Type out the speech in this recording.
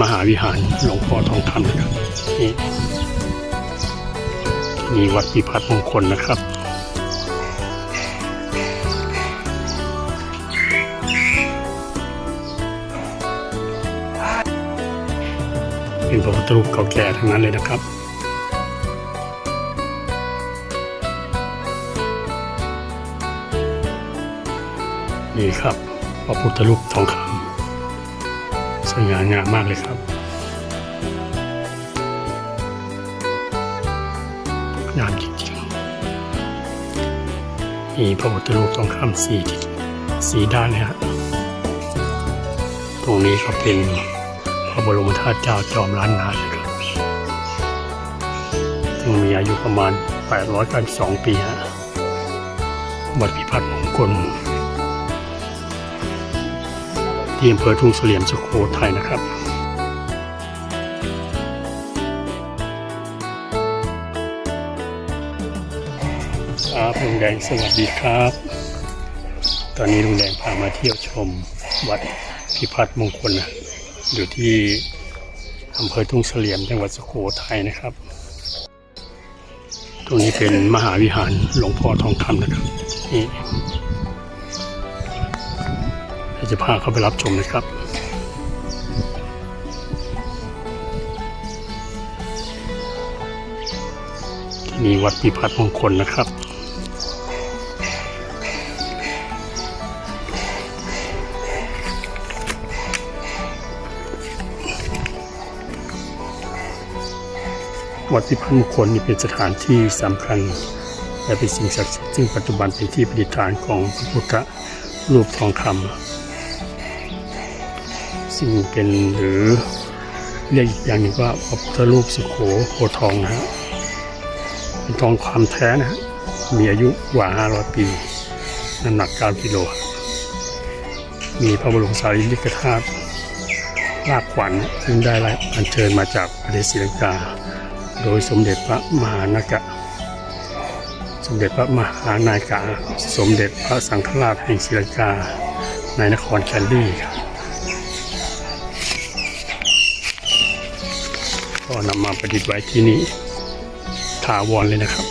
มหาวิหารหลวงพ่อทองคำนะครับนี่มีวัดพิพัฒน์มงคลนะครับเป็นพระพุทธรูปเก่าแก่ทั้งนั้นเลยนะครับนี่ครับพระพุทธรูปทองคำ สวยงางามมากเลยครับ งามจริงๆ มีพระพุทธรูปทองคำสีสีด้านนะฮะตรงนี้ก็เป็นพระบรมธาตุเจ้าจอมล้านนาครับซึ่งมีอายุประมาณ 892 ปีฮะวัดพิพัฒน์มงคล ที่อำเภอทุ่งเสลี่ยมสุโขทัยนะครับครับลุงแดงสวัสดีครับ ตอนนี้ลุงแดงพามาเที่ยวชมวัดพิพัฒน์มงคลนะอยู่ที่อำเภอทุ่งเสลี่ยมจังหวัดสุโขทัยนะครับ ตรงนี้เป็นมหาวิหารหลวงพ่อทองคำนะครับนี่ จะพาเขาไปรับชมนะครับที่นี่วัดพิพัฒน์มงคลนะครับวัดพิพัฒน์มงคลนี่เป็นสถานที่สำคัญและเป็นสิ่งศักดิ์สิทธิ์ซึ่งปัจจุบันเป็นที่ประดิษฐานของพระพุทธรูปทองคำ ซึ่งเป็นหรือเรียกอีกอย่างหนึ่งว่าพระพุทธรูปสุโขโพทองนะฮะเป็นทองคำแท้นะฮะมีอายุกว่า 500 ปี น้ำหนัก 9 กิโล มีพระบรมสารีริกธาตุลากขวัญซึ่งได้รับอัญเชิญมาจากประเทศศรีลังกา โดยสมเด็จพระมหานากะ สมเด็จพระมหานายกาสมเด็จพระสังฆราชแห่งศรีลังกา ในนครแคนดี้ครับ นำมาประดิษฐ์ไว้ที่นี่ถาวรเลยนะครับ